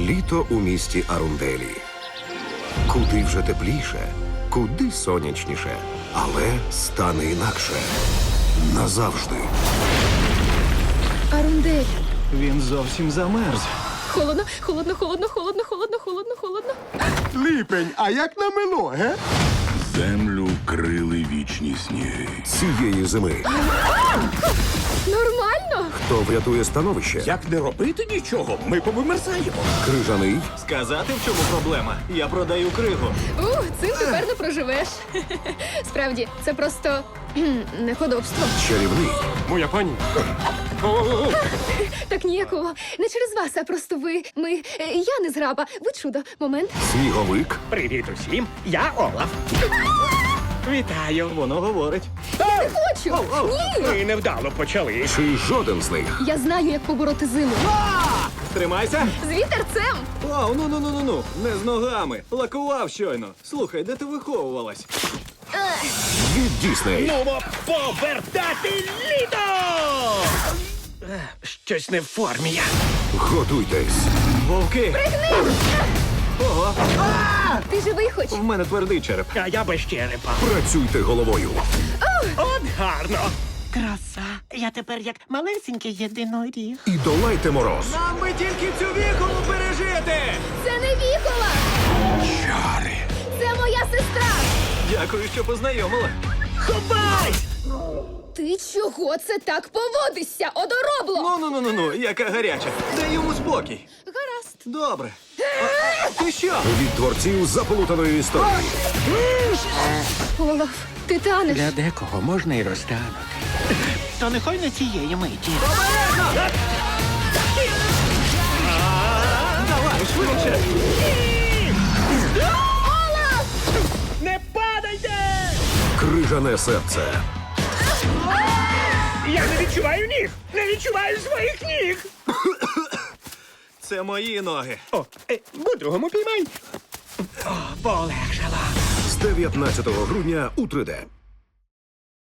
Літо у місті Арунделі. Куди вже тепліше, куди сонячніше, але стане інакше. Назавжди. Арундель. Він зовсім замерз. Холодно, холодно, холодно, холодно, холодно, холодно, холодно. Ліпень, а як намело, ге? Землю крили вічні сніги. Цієї зими. Хто врятує становище? Як не робити нічого, ми повимерзаємо. Крижаний Сказати, в чому проблема? Я продаю кригу. Ух, цим тепер не проживеш. Справді, це просто кхм, неподобство. чарівний Моя пані. Так ніякого. Не через вас, а просто ви. Ми. е, Я не зраба. Ви чудо. Момент. сніговик, Привіт усім, я Олаф. Вітаю. Воно говорить. Не Хочу! Ні! Ми невдало почали. чи жоден з них? Я знаю, як побороти зиму. Тримайся! З вітерцем! Вау, ну ну ну ну ну. Не з ногами. Лакував щойно. Слухай, де ти виховувалась? Від Дісней. Нумо повертати літо! Е, Щось не в формі я. Готуйтесь. Вовки! Ого, Ти живий хоч? в мене твердий череп. А я без черепа. Працюйте головою. От гарно. Краса. Я тепер як малесенький єдиноріг. І долайте мороз. Нам би тільки цю віхолу пережити! Це не вікола! Чари. Це моя сестра! Дякую, що познайомила. Ховай! Ти чого це так поводишся, одоробло? Ну ну ну ну ну, яка гаряча. Дай йому спокій. Гаразд. Добре. Ти що? Від творців заплутаної історії. Олаф, ти танеш. Для декого можна і розтанути. То нехай не цієї миті. Давай, швидше. Не падайте! Крижане серце. Я не відчуваю ніг! Не відчуваю своїх ніг! Це мої ноги. О, е, по-другому піймай. О, полегшало. З 19 грудня у 3D.